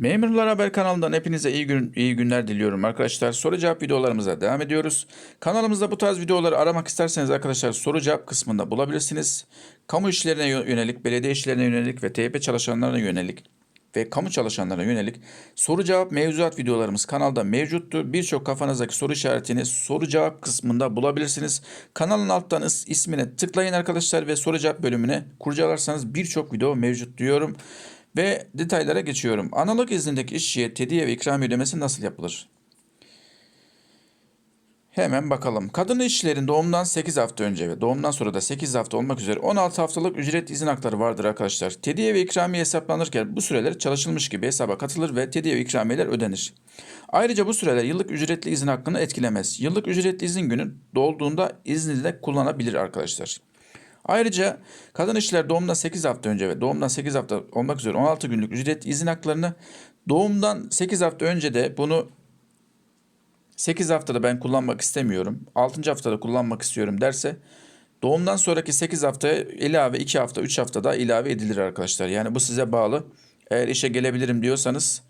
Memurlar Haber kanalından hepinize iyi gün iyi günler diliyorum arkadaşlar. Soru cevap videolarımıza devam ediyoruz. Kanalımızda bu tarz videoları aramak isterseniz arkadaşlar soru cevap kısmında bulabilirsiniz. Kamu işlerine yö- yönelik, belediye işlerine yönelik ve TYP çalışanlarına yönelik ve kamu çalışanlarına yönelik soru cevap mevzuat videolarımız kanalda mevcuttur. Birçok kafanızdaki soru işaretini soru cevap kısmında bulabilirsiniz. Kanalın alttan is- ismine tıklayın arkadaşlar ve soru cevap bölümüne kurcalarsanız birçok video mevcut diyorum. Ve detaylara geçiyorum. Analog iznindeki işçiye tediye ve ikramiye ödemesi nasıl yapılır? Hemen bakalım. Kadın işçilerin doğumdan 8 hafta önce ve doğumdan sonra da 8 hafta olmak üzere 16 haftalık ücret izin hakları vardır arkadaşlar. Tediye ve ikramiye hesaplanırken bu süreler çalışılmış gibi hesaba katılır ve tediye ve ikramiyeler ödenir. Ayrıca bu süreler yıllık ücretli izin hakkını etkilemez. Yıllık ücretli izin günü dolduğunda izni de kullanabilir arkadaşlar. Ayrıca kadın işçiler doğumdan 8 hafta önce ve doğumdan 8 hafta olmak üzere 16 günlük ücret izin haklarını doğumdan 8 hafta önce de bunu 8 haftada ben kullanmak istemiyorum. 6. haftada kullanmak istiyorum derse doğumdan sonraki 8 haftaya ilave 2 hafta 3 haftada ilave edilir arkadaşlar. Yani bu size bağlı. Eğer işe gelebilirim diyorsanız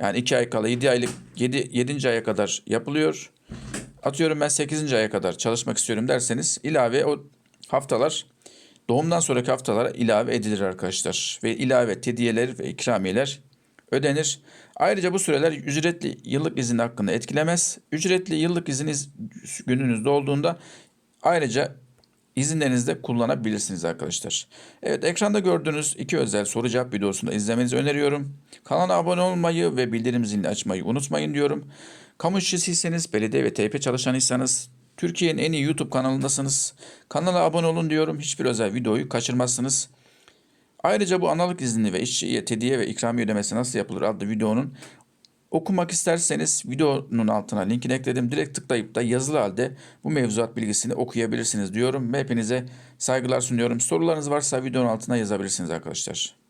yani 2 ay kala 7 aylık 7, 7. aya kadar yapılıyor. Atıyorum ben 8. aya kadar çalışmak istiyorum derseniz ilave o haftalar doğumdan sonraki haftalara ilave edilir arkadaşlar. Ve ilave tediyeler ve ikramiyeler ödenir. Ayrıca bu süreler ücretli yıllık izin hakkını etkilemez. Ücretli yıllık iziniz gününüzde olduğunda ayrıca izinlerinizi de kullanabilirsiniz arkadaşlar. Evet ekranda gördüğünüz iki özel soru cevap videosunu izlemenizi öneriyorum. Kanala abone olmayı ve bildirim zilini açmayı unutmayın diyorum. Kamu işçisiyseniz, belediye ve TYP çalışanıysanız, Türkiye'nin en iyi YouTube kanalındasınız. Kanala abone olun diyorum. Hiçbir özel videoyu kaçırmazsınız. Ayrıca bu analık izni ve işçiye tediye ve ikramiye ödemesi nasıl yapılır adlı videonun okumak isterseniz videonun altına linkini ekledim. Direkt tıklayıp da yazılı halde bu mevzuat bilgisini okuyabilirsiniz diyorum ve hepinize saygılar sunuyorum. Sorularınız varsa videonun altına yazabilirsiniz arkadaşlar.